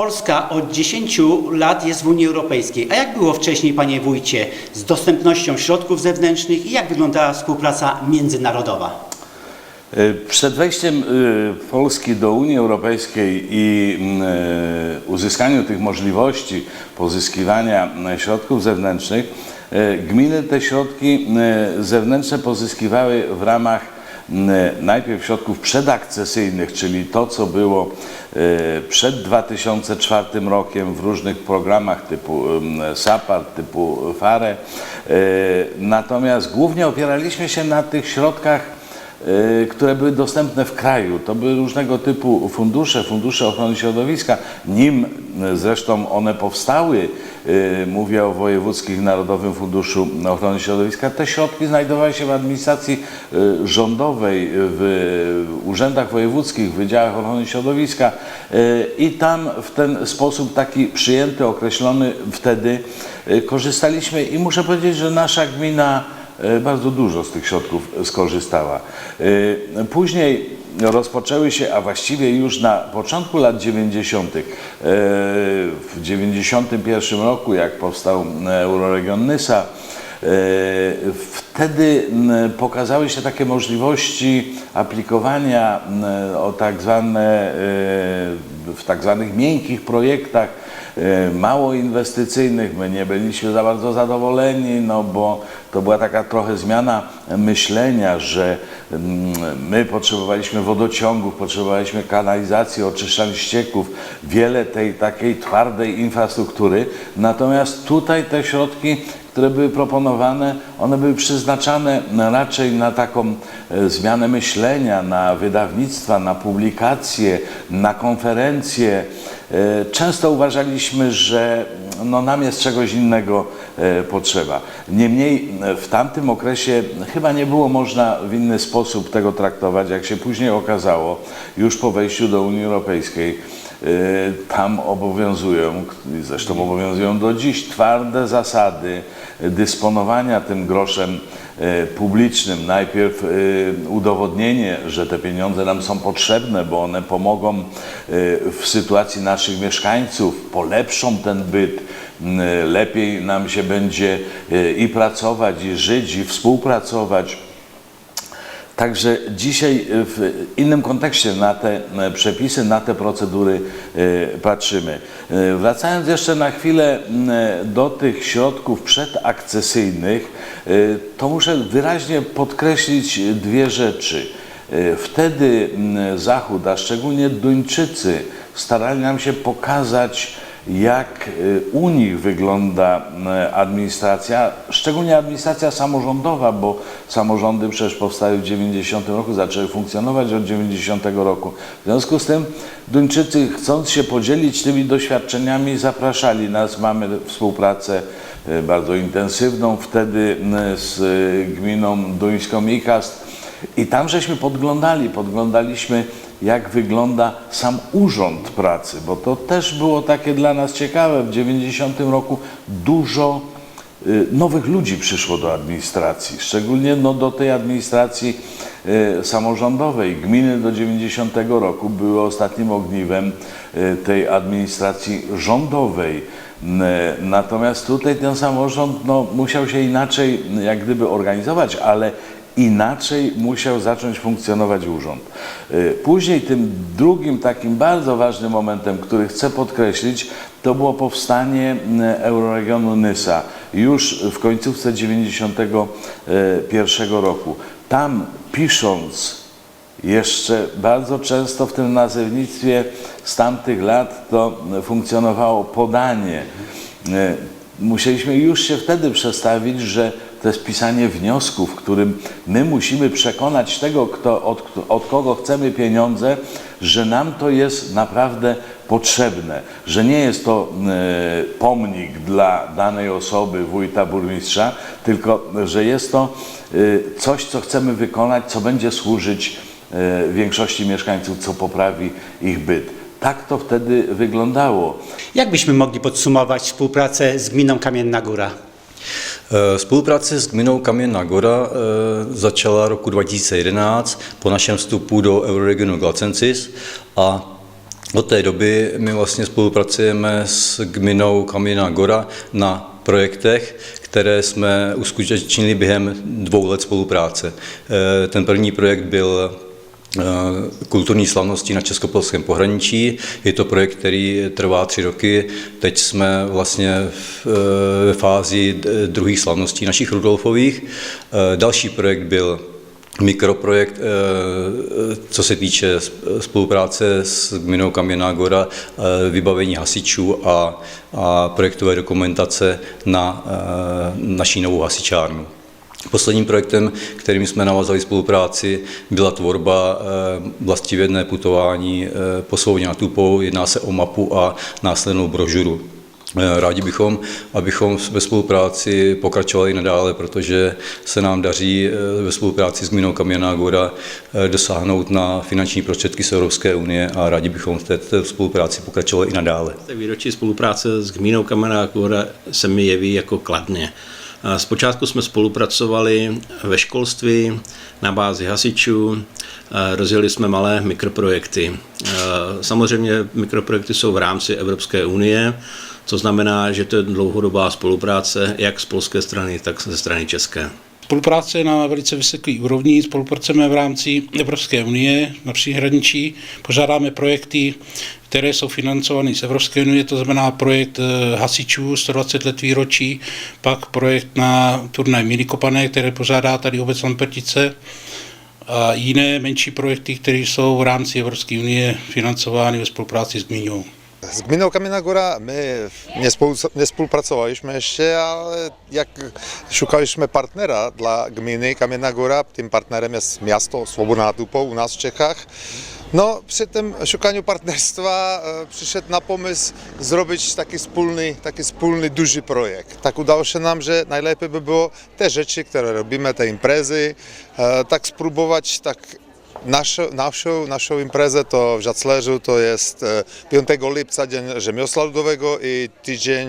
Polska od 10 lat jest w Unii Europejskiej. A jak było wcześniej, panie wójcie, z dostępnością środków zewnętrznych i jak wyglądała współpraca międzynarodowa? E, Przed wejściem e, Polski do Unii Europejskiej i mm, e, uzyskaniu tych możliwości pozyskiwania środków zewnętrznych, gminy te środki zewnętrzne pozyskiwały w ramach najpierw środków przedakcesyjnych, czyli to, co było e, przed 2004 rokiem w różnych programach typu em, SAPART, typu FARE. E, Natomiast głównie opieraliśmy się na tych środkach które były dostępne w kraju. To były różnego typu fundusze, fundusze ochrony środowiska. Nim y, zresztą one powstały, y, mówię o Wojewódzkich Narodowym Funduszu Ochrony Środowiska, te środki znajdowały się w administracji y, rządowej, w urzędach wojewódzkich, w wydziałach ochrony środowiska y, i tam w ten sposób taki przyjęty, określony wtedy y, korzystaliśmy i muszę powiedzieć, że nasza gmina bardzo dużo z tych środków skorzystała. E, Później rozpoczęły się, a właściwie już na początku lat 90., e, w 91 roku, jak powstał Euroregion Nysa, e, Wtedy m, pokazały się takie możliwości aplikowania o tak zwane, e, w tak zwanych miękkich projektach, e, mało inwestycyjnych. My nie byliśmy za bardzo zadowoleni, no bo to była taka trochę zmiana myślenia, że my potrzebowaliśmy wodociągów, potrzebowaliśmy kanalizacji, oczyszczalni ścieków, wiele tej takiej twardej infrastruktury. Natomiast tutaj te środki które były proponowane, one były przeznaczane na- raczej na taką e, zmianę myślenia, na wydawnictwa, na publikacje, na konferencje. E, Często uważaliśmy, że no, nam jest czegoś innego e, potrzeba. Niemniej w tamtym okresie chyba nie było można w inny sposób tego traktować, jak się później okazało, już po wejściu do Unii Europejskiej. Y, tam obowiązują, zresztą obowiązują do dziś, twarde zasady dysponowania tym groszem y, publicznym. Najpierw y, udowodnienie, że te pieniądze nam są potrzebne, bo one pomogą w sytuacji naszych mieszkańców, polepszą ten byt, lepiej nam się będzie i pracować, i żyć, i współpracować. Także dzisiaj w innym kontekście na te e, przepisy, na te procedury e, patrzymy. E, Wracając jeszcze na chwilę do tych środków przedakcesyjnych, to muszę wyraźnie podkreślić dwie rzeczy. Wtedy Zachód, a szczególnie Duńczycy, starali nam się pokazać, jak y, u nich wygląda y, administracja, szczególnie administracja samorządowa, bo samorządy przecież powstały w 90 roku, zaczęły funkcjonować od 90 roku. W związku z tym Duńczycy chcąc się podzielić tymi doświadczeniami zapraszali nas, mamy współpracę y, bardzo intensywną wtedy z gminą duńską Ikast i tam żeśmy podglądali, podglądaliśmy jak wygląda sam urząd pracy, bo to też było takie dla nas ciekawe. W 90 roku dużo y, nowych ludzi przyszło do administracji, szczególnie no, do tej administracji y, samorządowej. Gminy do 90 roku były ostatnim ogniwem y, tej administracji rządowej. Natomiast tutaj ten samorząd no, musiał się inaczej jak gdyby organizować, ale inaczej musiał zacząć funkcjonować urząd. Y, Później tym drugim takim bardzo ważnym momentem, który chcę podkreślić, to było powstanie y, Euroregionu Nysa już w końcówce 91 roku. Tam pisząc jeszcze bardzo często w tym nazewnictwie z tamtych lat to funkcjonowało podanie. E, Musieliśmy już się wtedy przestawić, że to jest pisanie wniosków, w którym my musimy przekonać tego, kto, od, od kogo chcemy pieniądze, że nam to jest naprawdę potrzebne, że nie jest to e, pomnik dla danej osoby, wójta, burmistrza, tylko że jest to e, coś, co chcemy wykonać, co będzie służyć e, większości mieszkańców, co poprawi ich byt. Tak to wtedy wyglądało. Jak byśmy mogli podsumować współpracę z gminą Kamienna Góra? Spolupráce s gminou Kamenná Gora eh, začala roku 2011 po našem vstupu do Euroregionu Glacensis a Od té doby my vlastně spolupracujeme s gminou Kamiená Gora na projektech, které jsme uskutečnili během dvou let spolupráce. Eh, Ten první projekt byl kulturní slavnosti na Českopolském pohraničí. Je to projekt, který trvá tři roky. Teď jsme vlastně eh, ve fázi druhých slavností našich Rudolfových. Eh, Další projekt byl mikroprojekt, eh, co se týče sp- spolupráce s gminou Kamiená Gora, eh, vybavení hasičů a, a projektové dokumentace na eh, naší novou hasičárnu. Posledním projektem, kterým jsme navázali spolupráci, byla tvorba eh, vlastivědné putování eh, po nad Tupou. Jedná se o mapu a následnou brožuru. Eh, Rádi bychom, abychom ve spolupráci pokračovali nadále, protože se nám daří ve spolupráci s Gminou Kamiená Gora eh, dosáhnout na finanční prostředky z Evropské unie a rádi bychom v této spolupráci pokračovali i nadále. Výročí spolupráce s Gmínou Kamená Góra se mi jeví jako kladně. Zpočátku jsme spolupracovali ve školství na bázi hasičů, a rozjeli jsme malé mikroprojekty. A Samozřejmě mikroprojekty jsou v rámci Evropské unie, co znamená, že to je dlouhodobá spolupráce jak z polské strany, tak ze strany české. Spolupráce je na velice vysoké úrovni, spolupracujeme v rámci Evropské unie na příhraničí, požádáme projekty, které jsou financovány z Evropské unie, to znamená projekt eh, hasičů 120 let výročí, pak projekt na turnaj Milikopané, které pořádá tady obec Lampertice a jiné menší projekty, které jsou v rámci Evropské unie financovány ve spolupráci s Gmínou. S gminou Kamiená Gora my nespolu, nespolupracovaliśmy ještě, ale jak szukaliśmy partnera dla gminy Kamiená Gora, tym partnerem jest miasto Swoboda nad u nas w Czechach. No, przy tym szukaniu partnerstwa e, przyszedł na pomysł zrobić taki wspólny, taki wspólny duży projekt. Tak udało się nam, że najlepiej by było te rzeczy, które robimy, te imprezy, e, tak spróbować tak Naszą, naszą, naszą imprezę to w Żaclerzu to jest e, 5 lipca Dzień Rzemiosła Ludowego i tydzień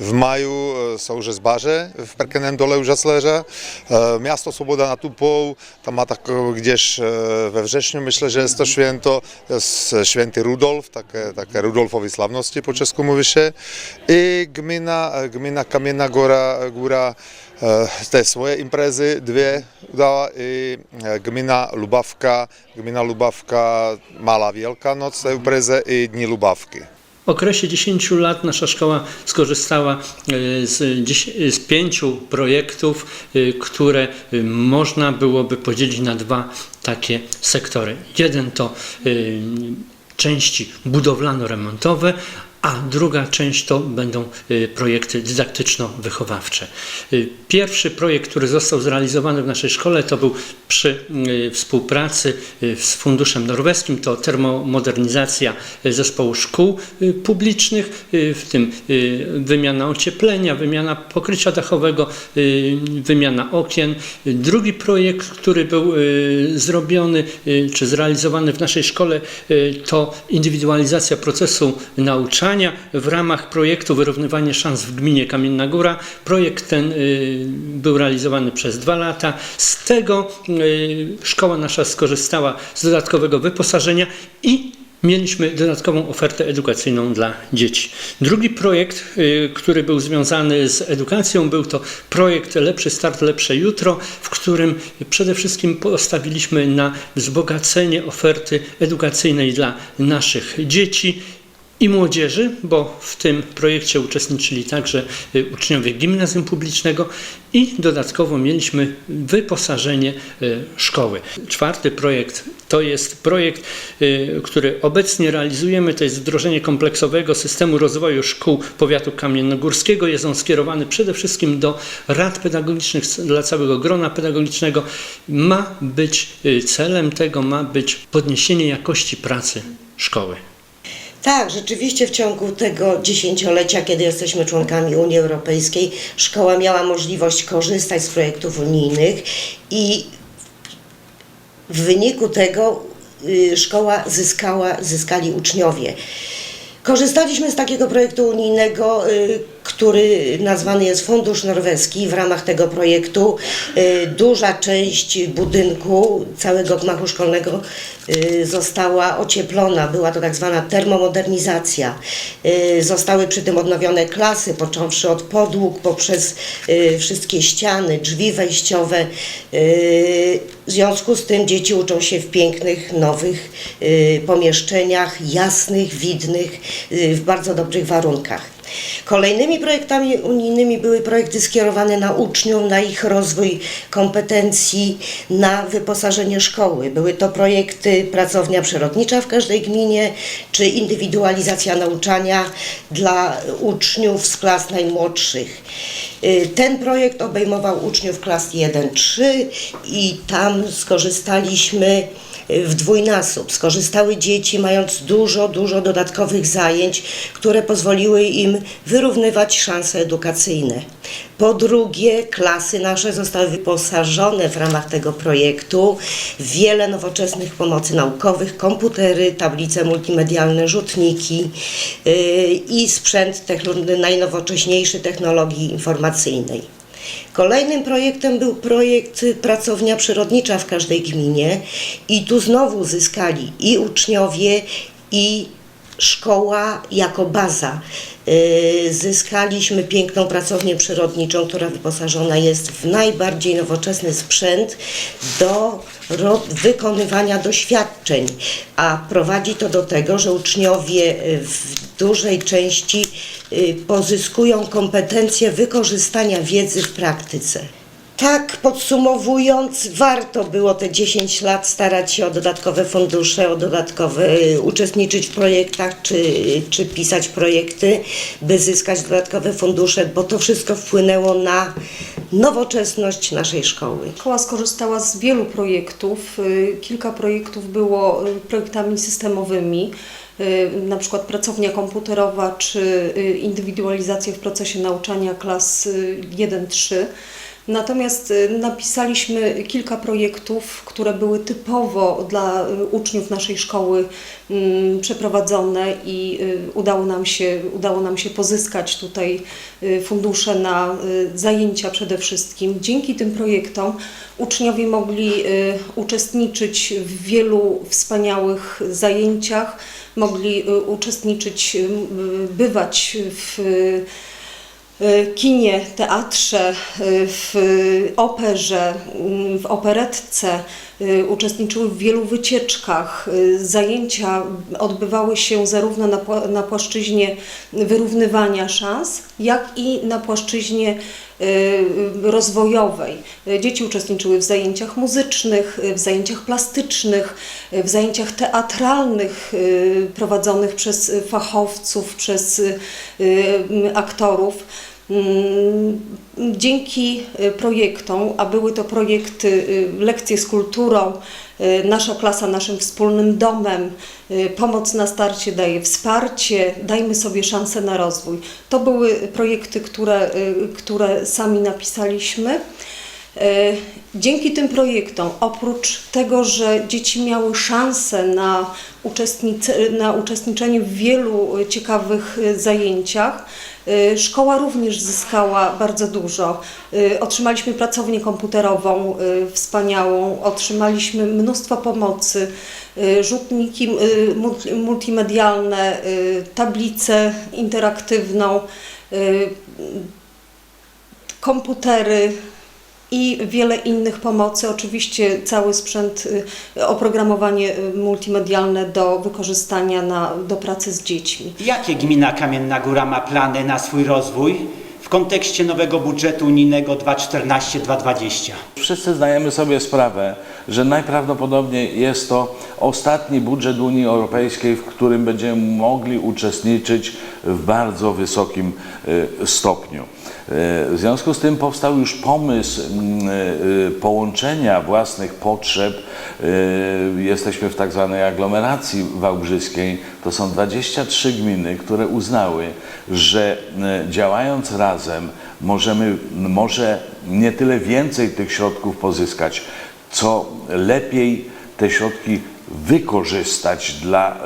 w maju e, są Rzezbarze w Perkenem Dole u Żaclerza. E, Miasto Swoboda nad Upą, tam ma tak e, gdzieś e, we wrześniu myślę, że jest to święto, jest święty Rudolf, takie, takie Rudolfowi sławności po czesku mówi się i gmina, gmina Kamienna Góra, Góra e, te swoje imprezy dwie udała i e, gmina Lubawka, gmina Lubawka Mala Wielka Noc te imprezy i Dni Lubawki. W okresie 10 lat nasza szkoła skorzystała e, z, z pięciu projektów, e, które e, można byłoby podzielić na dwa takie sektory. Jeden to e, części budowlano-remontowe, a druga część to będą e, projekty dydaktyczno-wychowawcze. E, Pierwszy projekt, który został zrealizowany w naszej szkole, to był przy e, współpracy z Funduszem Norweskim, to termomodernizacja zespołu szkół publicznych, w tym wymiana ocieplenia, wymiana pokrycia dachowego, wymiana okien. Drugi projekt, który był zrobiony czy zrealizowany w naszej szkole, to indywidualizacja procesu nauczania w ramach projektu Wyrównywanie szans w gminie Kamienna Góra. Projekt ten y, był realizowany przez dwa lata. Z tego y, szkoła nasza skorzystała z dodatkowego wyposażenia i mieliśmy dodatkową ofertę edukacyjną dla dzieci. Drugi projekt, y, który był związany z edukacją, był to projekt Lepszy Start, Lepsze Jutro, w którym przede wszystkim postawiliśmy na wzbogacenie oferty edukacyjnej dla naszych dzieci i młodzieży, bo w tym projekcie uczestniczyli także y, uczniowie gimnazjum publicznego i dodatkowo mieliśmy wyposażenie y, szkoły. Czwarty projekt to jest projekt, y, który obecnie realizujemy, to jest wdrożenie kompleksowego systemu rozwoju szkół powiatu kamiennogórskiego. Jest on skierowany przede wszystkim do rad pedagogicznych, dla całego grona pedagogicznego. Ma być, celem tego ma być podniesienie jakości pracy szkoły. Tak, rzeczywiście w ciągu tego dziesięciolecia, kiedy jesteśmy członkami Unii Europejskiej, szkoła miała możliwość korzystać z projektów unijnych i w wyniku tego y, szkoła zyskała, zyskali uczniowie. Korzystaliśmy z takiego projektu unijnego, y, który nazwany jest Fundusz Norweski. W ramach tego projektu y, duża część budynku całego gmachu szkolnego y, została ocieplona, była to tak zwana termomodernizacja. Y, Zostały przy tym odnowione klasy, począwszy od podłóg, poprzez wszystkie ściany, drzwi wejściowe. W związku z tym dzieci uczą się w pięknych, nowych pomieszczeniach, jasnych, widnych, w bardzo dobrych warunkach. Kolejnymi projektami unijnymi były projekty skierowane na uczniów, na ich rozwój kompetencji, na wyposażenie szkoły. Były to projekty pracownia przyrodnicza w każdej gminie, czy indywidualizacja nauczania dla uczniów z klas najmłodszych. Y, Ten projekt obejmował uczniów klas 1-3 i tam skorzystaliśmy w dwójnasób. Skorzystały dzieci, mając dużo, dużo dodatkowych zajęć, które pozwoliły im wyrównywać szanse edukacyjne. Po drugie, klasy nasze zostały wyposażone w ramach tego projektu w wiele nowoczesnych pomocy naukowych, komputery, tablice multimedialne, rzutniki yy, i sprzęt najnowocześniejszy technologii informacyjnej. Kolejnym projektem był projekt Pracownia Przyrodnicza w każdej gminie i tu znowu uzyskali i uczniowie, i szkoła jako baza. Y, Zyskaliśmy piękną pracownię przyrodniczą, która wyposażona jest w najbardziej nowoczesny sprzęt do wykonywania doświadczeń, a prowadzi to do tego, że uczniowie y, w dużej części y, pozyskują kompetencje wykorzystania wiedzy w praktyce. Tak podsumowując, warto było te 10 lat starać się o dodatkowe fundusze, o dodatkowe, y, uczestniczyć w projektach czy, czy pisać projekty, by zyskać dodatkowe fundusze, bo to wszystko wpłynęło na nowoczesność naszej szkoły. Szkoła skorzystała z wielu projektów. Y, Kilka projektów było y, projektami systemowymi, na przykład pracownia komputerowa czy indywidualizacja w procesie nauczania klas y, 1-3. Natomiast y, napisaliśmy kilka projektów, które były typowo dla y, uczniów naszej szkoły mm, przeprowadzone i y, udało nam się, udało nam się pozyskać tutaj fundusze na zajęcia przede wszystkim. Dzięki tym projektom uczniowie mogli uczestniczyć w wielu wspaniałych zajęciach, mogli uczestniczyć, bywać w kinie, teatrze, y, w operze, y, w operetce, uczestniczyły w wielu wycieczkach. Zajęcia odbywały się zarówno na, na płaszczyźnie wyrównywania szans, jak i na płaszczyźnie rozwojowej. Dzieci uczestniczyły w zajęciach muzycznych, w zajęciach plastycznych, w zajęciach teatralnych prowadzonych przez fachowców, przez aktorów. Mm, Dzięki y, projektom, a były to projekty y, Lekcje z kulturą, y, Nasza klasa naszym wspólnym domem, Pomoc na starcie daje wsparcie, dajmy sobie szansę na rozwój. To były projekty, które, które sami napisaliśmy. E, Dzięki tym projektom, oprócz tego, że dzieci miały szansę na, uczestnice, na uczestniczenie w wielu e, ciekawych e, zajęciach, szkoła również zyskała bardzo dużo. Otrzymaliśmy pracownię komputerową wspaniałą, otrzymaliśmy mnóstwo pomocy, rzutniki multi- multimedialne, tablicę interaktywną, komputery i wiele innych pomocy. Oczywiście cały sprzęt, y, oprogramowanie y, multimedialne do wykorzystania na, do pracy z dziećmi. Jakie gmina Kamienna Góra ma plany na swój rozwój w kontekście nowego budżetu unijnego 2014-2020? Wszyscy zdajemy sobie sprawę, że najprawdopodobniej jest to ostatni budżet Unii Europejskiej, w którym będziemy mogli uczestniczyć w bardzo wysokim y, stopniu. Y, W związku z tym powstał już pomysł mm, y, połączenia własnych potrzeb. Jesteśmy w tak zwanej aglomeracji wałbrzyskiej. To są 23 gminy, które uznały, że działając razem możemy może nie tyle więcej tych środków pozyskać, co lepiej te środki wykorzystać dla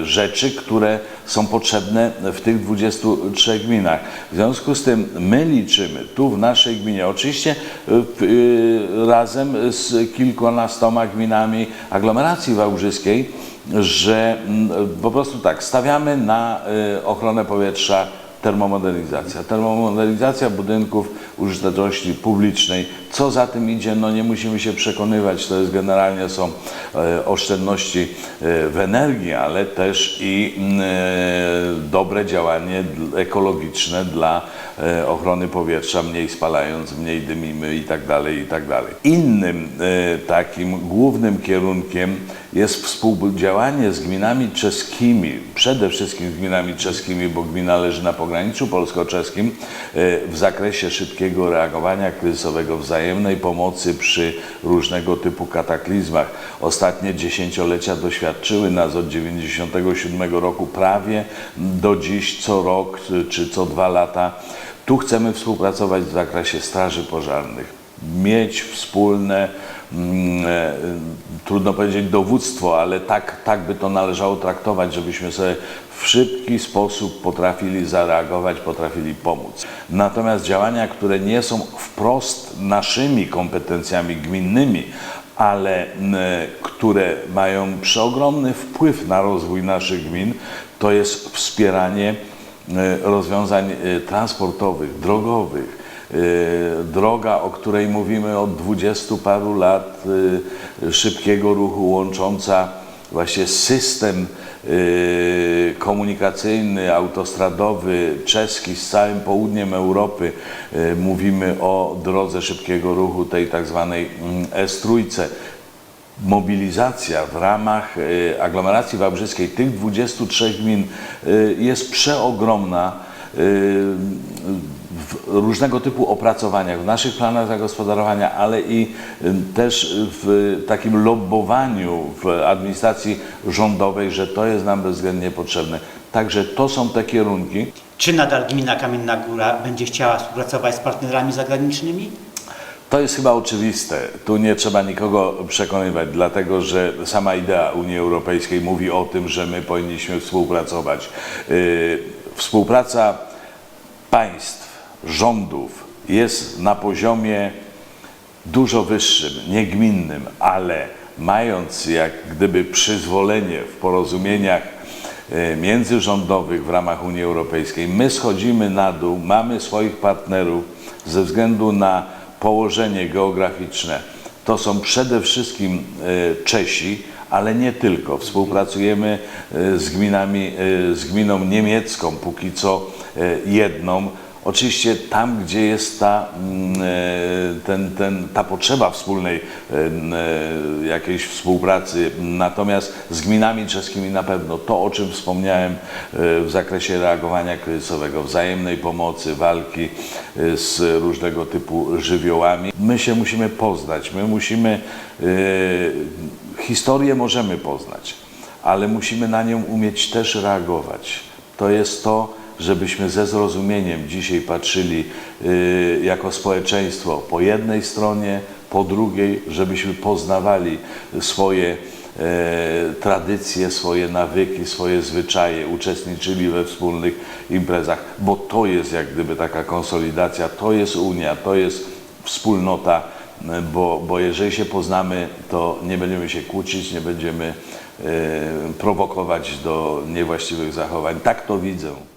y, rzeczy, które są potrzebne w tych 23 gminach. W związku z tym my liczymy tu w naszej gminie, oczywiście y, y, razem z kilkunastoma gminami aglomeracji wałbrzyskiej, że mm, po prostu tak, stawiamy na ochronę powietrza termomodernizacja. Termomodernizacja budynków użyteczności publicznej. Co za tym idzie, no nie musimy się przekonywać, to jest generalnie są e, oszczędności e, w energii, ale też i mm, e, dobre działanie ekologiczne dla ochrony powietrza, mniej spalając, mniej dymimy i tak dalej, i tak dalej. Innym takim głównym kierunkiem jest współdziałanie z gminami czeskimi, przede wszystkim z gminami czeskimi, bo gmina leży na pograniczu polsko-czeskim, w zakresie szybkiego reagowania kryzysowego, wzajemnej pomocy przy różnego typu kataklizmach. Ostatnie dziesięciolecia doświadczyły nas od 1997 roku prawie do dziś co rok czy- co dwa lata. Tu chcemy współpracować w zakresie straży pożarnych, mieć wspólne, trudno powiedzieć dowództwo, ale tak, tak by to należało traktować, żebyśmy sobie w szybki sposób potrafili zareagować, potrafili pomóc. Natomiast działania, które nie są wprost naszymi kompetencjami gminnymi, ale m, które mają przeogromny wpływ na rozwój naszych gmin, to jest wspieranie e, rozwiązań e, transportowych, drogowych. E, Droga, o której mówimy od dwudziestu paru lat, e, szybkiego ruchu łącząca właśnie system e, komunikacyjny, autostradowy, czeski z całym południem Europy. Mówimy o drodze szybkiego ruchu, tej tak zwanej mm, S-trójce mobilizacja w ramach aglomeracji wałbrzyskiej tych 23 gmin jest przeogromna w różnego typu opracowaniach, w naszych planach zagospodarowania, ale i e, też w takim lobbowaniu w administracji rządowej, że to jest nam bezwzględnie potrzebne. Także to są te kierunki. Czy nadal gmina Kamienna Góra będzie chciała współpracować z partnerami zagranicznymi? To jest chyba oczywiste. Tu nie trzeba nikogo przekonywać, dlatego że sama idea Unii Europejskiej mówi o tym, że my powinniśmy współpracować. Yy, Współpraca państw, rządów jest na poziomie dużo wyższym, nie gminnym, ale mając jak gdyby przyzwolenie w porozumieniach e, międzyrządowych w ramach Unii Europejskiej, my schodzimy na dół, mamy swoich partnerów ze względu na położenie geograficzne. To są przede wszystkim e, Czesi, ale nie tylko. Współpracujemy e, z gminami, z gminą niemiecką, póki co jedną. Oczywiście tam, gdzie jest ta, mm, e, ten, ten, ta potrzeba wspólnej e, e, jakiejś współpracy, natomiast z gminami czeskimi na pewno to, o czym wspomniałem w zakresie reagowania kryzysowego, wzajemnej pomocy, walki z różnego typu żywiołami. My się musimy poznać, my musimy, historię możemy poznać, ale musimy na nią umieć też reagować. To jest to, żebyśmy ze zrozumieniem dzisiaj patrzyli y, jako społeczeństwo po jednej stronie, po drugiej, żebyśmy poznawali swoje e, tradycje, swoje nawyki, swoje zwyczaje, uczestniczyli we wspólnych imprezach, bo to jest jak gdyby taka konsolidacja, to jest Unia, to jest wspólnota, bo, bo jeżeli się poznamy, to nie będziemy się kłócić, nie będziemy e, prowokować do niewłaściwych zachowań. Tak to widzę.